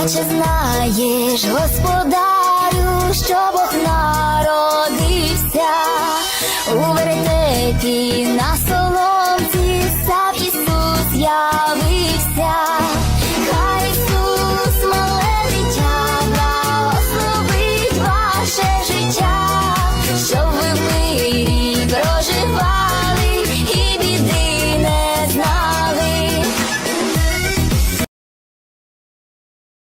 А чи знаєш, господарю, що Бог нам